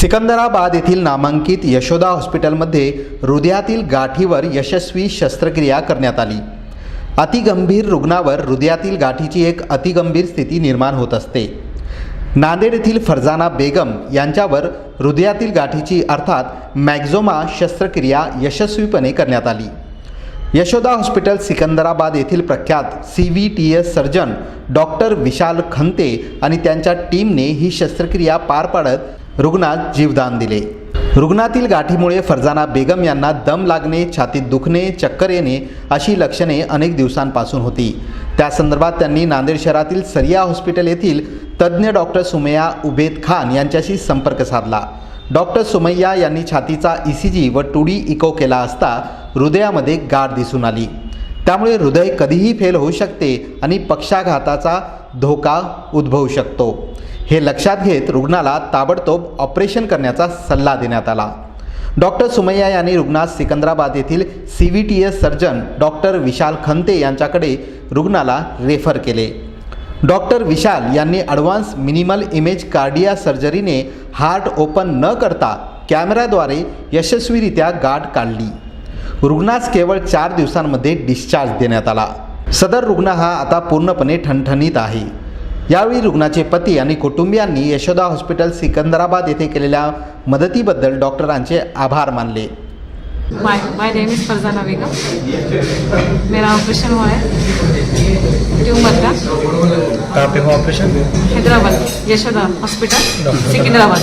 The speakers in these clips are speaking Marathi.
सिकंदराबाद येथील नामांकित यशोदा हॉस्पिटलमध्ये हृदयातील गाठीवर यशस्वी शस्त्रक्रिया करण्यात आली. अतिगंभीर रुग्णावर हृदयातील गाठीची एक अतिगंभीर स्थिती निर्माण होत असते. नांदेड येथील फरजाना बेगम यांच्यावर हृदयातील गाठीची अर्थात मॅक्झोमा शस्त्रक्रिया यशस्वीपणे करण्यात आली. यशोदा हॉस्पिटल सिकंदराबाद येथील प्रख्यात C V T S surgeon doctor Vishal Khante आणि त्यांच्या टीमने ही शस्त्रक्रिया पार पाडत रुग्णात जीवदान दिले. रुग्णातील गाठीमुळे फरजाना बेगम यांना दम लागणे छातीत दुखणे चक्कर येणे अशी लक्षणे अनेक दिवसांपासून होती. त्या संदर्भात त्यांनी नांदेड शहरातील सरिया हॉस्पिटल येथील तज्ज्ञ डॉक्टर सुमैया उबेद खान यांच्याशी संपर्क साधला. डॉक्टर सुमैया यांनी छातीचा ई सी जी व टू डी इको केला असता हृदयामध्ये गाठ दिसून आली. त्यामुळे हृदय कधीही फेल होऊ शकते आणि पक्षाघाताचा धोका उद्भवू शकतो. हे लक्षात घेत रुग्णाला ताबडतोब ऑपरेशन करण्याचा सल्ला देण्यात आला. डॉक्टर सुमय्या यांनी रुग्णास सिकंदराबाद येथील C V T S surgeon doctor Vishal Khante यांच्याकडे रुग्णाला रेफर केले. डॉक्टर विशाल यांनी ॲडव्हान्स मिनिमल इमेज कार्डिया सर्जरीने हार्ट ओपन न करता कॅमेऱ्याद्वारे यशस्वीरित्या गाठ काढली. रुग्णास केवळ चार दिवसांमध्ये डिस्चार्ज देण्यात आला. सदर रुग्ण हा आता पूर्णपणे ठणठणीत आहे. यावेळी रुग्णाचे पती आणि कुटुंबियांनी यशोदा हॉस्पिटल सिकंदराबाद येथे केलेल्या मदतीबद्दल डॉक्टरांचे आभार मानले. My my name is Farzana Begum मेरा ऑपरेशन हुआ है ट्यूमर का। कहाँ पे हुआ operation Hyderabad Yashoda hospital Secunderabad.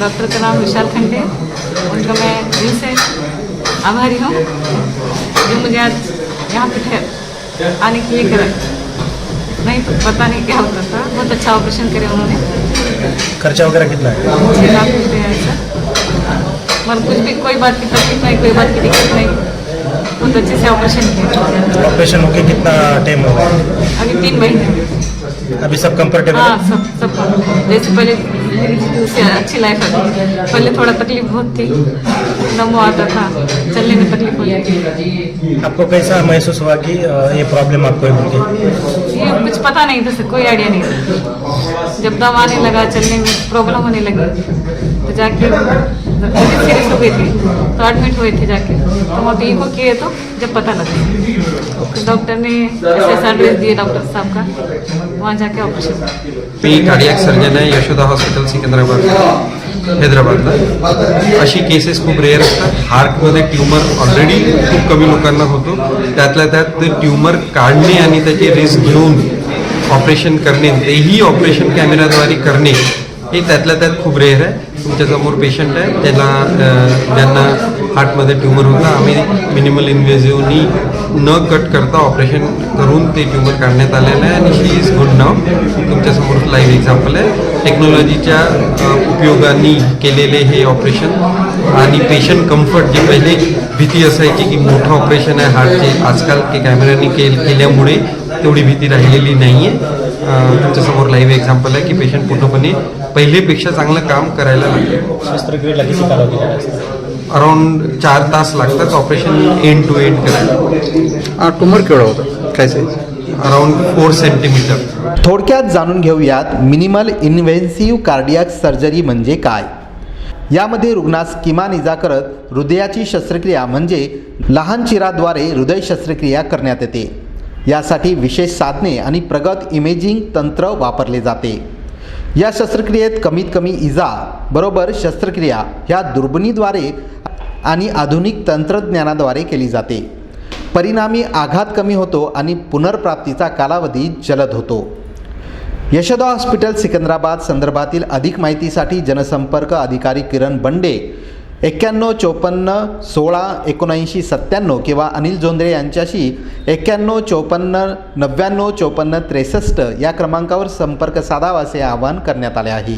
Doctor का नाम? विशाल खंडे। उनका मैं दिल से आभारी हूँ। जो मुझे आज यहाँ पे ठहर आने के लिए करा। नहीं तो पता नहीं क्या होता था। बहुत अच्छा ऑपरेशन करे उन्होंने। खर्चा वगैरह कितना है? छः लाख रुपये है सर मगर कुछ भी कोई बात की तकलीफ़ नहीं कोई बात की दिक्कत नहीं। बहुत अच्छे से ऑपरेशन किया। ऑपरेशन होके कितना टाइम हो गया? अभी तीन महीने। अभी सब कम्फर्टेबल हाँ? सब सब जैसे पहले अच्छी लाइफ है। पहले थोड़ा तकलीफ़ बहुत थी। दमो आता था। चलने में तकलीफ़ होती थी आपको कैसा महसूस हुआ कि ये प्रॉब्लम आपको ये कुछ पता नहीं था कोई आइडिया नहीं था। जब दम आने लगा चलने में प्रॉब्लम होने लगी तो जाके सीरियस हो गई थी। तो एडमिट हुए थे जाके। तो वहाँ पे इको किए तो जब पता लगा। डॉक्टर ने ऐसा एड्रेस दिए डॉक्टर साहब का वहाँ जाके ऑपरेशन. मी कार्डियक सर्जन आहे यशोदा हॉस्पिटल सिकंदराबाद हैदराबादला. अशी केसेस खूप रेअर असतात. हार्टमध्ये ट्युमर ऑलरेडी खूप कमी लोकांना होतो. त्यातल्या त्यात ते ट्युमर काढणे आणि त्याची रिस्क घेऊन ऑपरेशन करणे तेही ऑपरेशन कॅमेराद्वारे करणे हे त्यातल्या त्यात खूप रेअर आहे. तुमच्यासमोर पेशंट आहे. त्याला ज्यांना हार्टमध्ये ट्युमर होता आम्ही मिनिमल इन्व्हेझिव्हनी न कट करता ऑपरेशन करून ते ट्युमर काढण्यात आलेलं आहे आणि ही इज गुड नाव तुमच्यासमोर लाईव्ह एक्झाम्पल आहे. टेक्नॉलॉजीच्या उपयोगांनी उपयोगाने केलेले हे ऑपरेशन आणि पेशंट कम्फर्ट जे पहिले भीती असायची की मोठं ऑपरेशन आहे हार्टचे. आजकाल ते कॅमेऱ्याने केल केल्यामुळे तेवढी भीती राहिलेली नाही आहे तुमच्यासमोर लाईव्ह एक्झाम्पल आहे की पेशंट पूर्णपणे पहिलेपेक्षा चांगलं काम करायला शस्त्रक्रियेला किती कालावधी? अराउंड चार तास लागतात ऑपरेशन एंड टू एंड करायला. ट्युमर केवढा होता? काय साईज अराउंड फोर सेंटीमीटर थोडक्यात जाणून घेऊयात मिनिमल इन्व्हेन्सिव्ह कार्डियाक सर्जरी म्हणजे काय? यामध्ये रुग्णास किमान इजा करत हृदयाची शस्त्रक्रिया म्हणजे लहान चिराद्वारे हृदय शस्त्रक्रिया करण्यात येते. यासाठी विशेष साधने आणि प्रगत इमेजिंग तंत्र वापरले जाते. या शस्त्रक्रियेत कमीत कमी इजा बरोबर शस्त्रक्रिया ह्या दुर्बिणीद्वारे आणि आधुनिक तंत्रज्ञानाद्वारे केली जाते. परिणामी आघात कमी होतो आणि पुनर्प्राप्तीचा कालावधी जलद होतो. यशोदा हॉस्पिटल सिकंदराबाद संदर्भातील अधिक माहितीसाठी जनसंपर्क अधिकारी किरण बंडे एक्क्याण्णव चोपन्न सोळा एकोणऐंशी सत्त्याण्णव किंवा अनिल जोंधळे यांच्याशी एक्क्याण्णव चोपन्न नव्याण्णव चोपन्न त्रेसष्ट या क्रमांकावर संपर्क साधावा असे आवाहन करण्यात आले आहे.